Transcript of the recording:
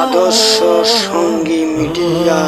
আদর্শ সঙ্গী মিডিয়া